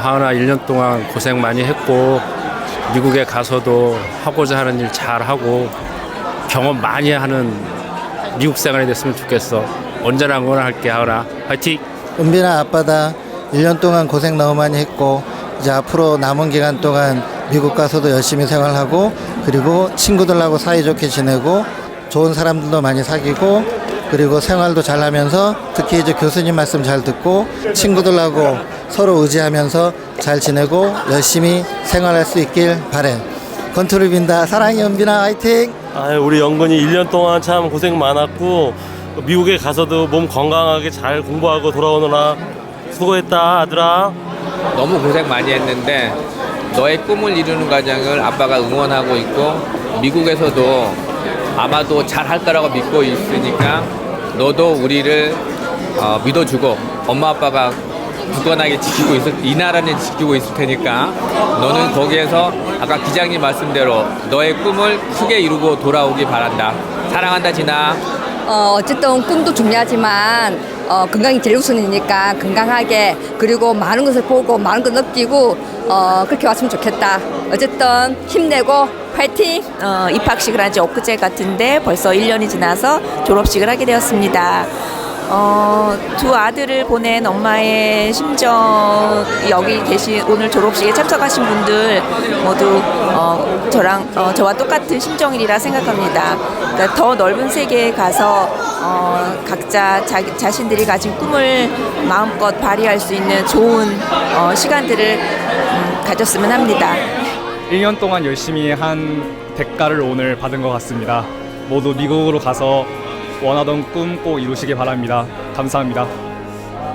하은아 1년 동안 고생 많이 했고 미국에 가서도 하고자 하는 일 잘 하고 경험 많이 하는 미국 생활이 됐으면 좋겠어. 언제나 응원할게 하은아. 화이팅! 은빈아 아빠다 1년 동안 고생 너무 많이 했고 이제 앞으로 남은 기간 동안 미국 가서도 열심히 생활하고 그리고 친구들하고 사이좋게 지내고 좋은 사람들도 많이 사귀고 그리고 생활도 잘 하면서 특히 이제 교수님 말씀 잘 듣고 친구들하고 서로 의지하면서 잘 지내고 열심히 생활할 수 있길 바래. 건투를 빈다. 사랑해 은빈아 화이팅! 아, 우리 영근이 1년 동안 참 고생 많았고 미국에 가서도 몸 건강하게 잘 공부하고 돌아오느라 수고했다 아들아. 너무 고생 많이 했는데 너의 꿈을 이루는 과정을 아빠가 응원하고 있고 미국에서도 아마도 잘 할 거라고 믿고 있으니까 너도 우리를 어, 믿어주고 엄마 아빠가 굳건하게 지키고 있을 이 나라는 지키고 있을 테니까 너는 거기에서 아까 기장님 말씀대로 너의 꿈을 크게 이루고 돌아오기 바란다. 사랑한다 진아. 어, 어쨌든 꿈도 중요하지만 어, 건강이 제일 우선이니까 건강하게 그리고 많은 것을 보고 많은 걸 느끼고 어, 그렇게 왔으면 좋겠다. 어쨌든 힘내고 파이팅! 어, 입학식을 한 지 엊그제 같은데 벌써 1년이 지나서 졸업식을 하게 되었습니다. 어, 두 아들을 보낸 엄마의 심정, 여기 계신 오늘 졸업식에 참석하신 분들 모두 어, 저랑 어, 저와 똑같은 심정이라 생각합니다. 그러니까 더 넓은 세계에 가서 어, 각자 자기, 자신들이 가진 꿈을 마음껏 발휘할 수 있는 좋은 어, 시간들을 음, 가졌으면 합니다. 1년 동안 열심히 한 대가를 오늘 받은 것 같습니다. 모두 미국으로 가서 원하던 꿈 꼭 이루시기 바랍니다. 감사합니다.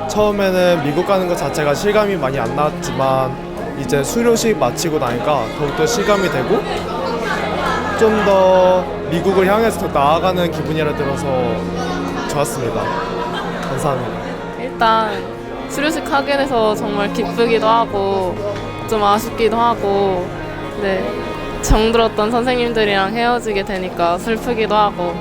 처음에는 미국 가는 것 자체가 실감이 많이 안 났지만 이제 수료식 마치고 나니까 더욱더 실감이 되고 좀 더 미국을 향해서 더 나아가는 기분이라 들어서 좋았습니다. 감사합니다. 일단 수료식 하게 돼서 정말 기쁘기도 하고 좀 아쉽기도 하고 네 정들었던 선생님들이랑 헤어지게 되니까 슬프기도 하고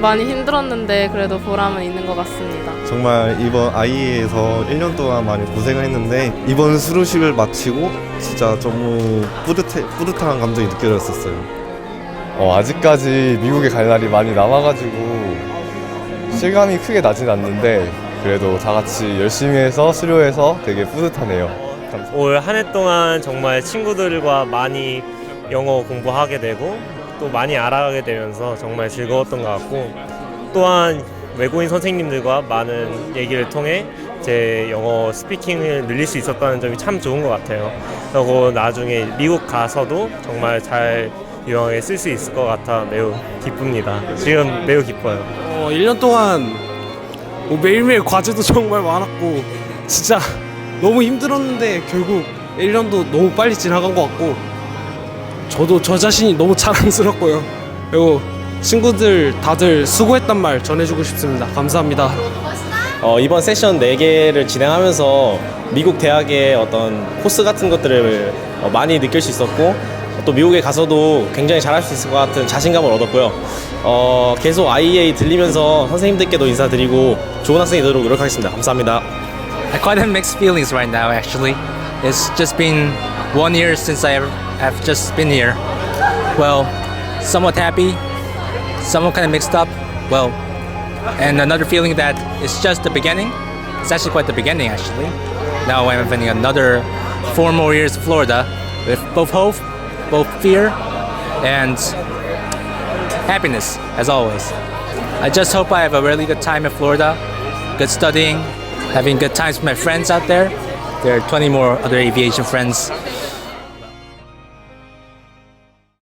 많이 힘들었는데 그래도 보람은 있는 것 같습니다. 정말 이번 아이에서 1년 동안 많이 고생을 했는데 이번 수료식을 마치고 진짜 너무 뿌듯해, 뿌듯한 감정이 느껴졌었어요. 어, 아직까지 미국에 갈 날이 많이 남아가지고 실감이 크게 나진 않는데 그래도 다 같이 열심히 해서 수료해서 되게 뿌듯하네요. 올 한 해 동안 정말 친구들과 많이 영어 공부하게 되고 또 많이 알아가게 되면서 정말 즐거웠던 것 같고 또한 외국인 선생님들과 많은 얘기를 통해 제 영어 스피킹을 늘릴 수 있었다는 점이 참 좋은 것 같아요. 그리고 나중에 미국 가서도 정말 잘 유용하게 쓸 수 있을 것 같아 매우 기쁩니다. 지금 매우 기뻐요. 어, 1년 동안 뭐 매일매일 과제도 정말 많았고 진짜 너무 힘들었는데 결국 1년도 너무 빨리 지나간 것 같고 저도 저 자신이 너무 자랑스럽고요. 그리고 친구들 다들 수고했단 말 전해주고 싶습니다. 감사합니다. 어, 이번 세션 4개를 진행하면서 미국 대학의 어떤 코스 같은 것들을 어, 많이 느낄 수 있었고 또 미국에 가서도 굉장히 잘할 수 있을 것 같은 자신감을 얻었고요. 어, 계속 IEA 들리면서 선생님들께도 인사드리고 좋은 학생이 되도록 노력하겠습니다. 감사합니다. I quite have mixed feelings right now, actually. It's just been one year since I have just been here. Well, somewhat happy, somewhat kind of mixed up. Well, and another feeling that it's just the beginning. It's actually quite the beginning, actually. Now I'm having another four more years in Florida with both hope, both fear, and happiness, as always. I just hope I have a really good time in Florida, good studying, having good times with my friends out there. There are 20 more other aviation friends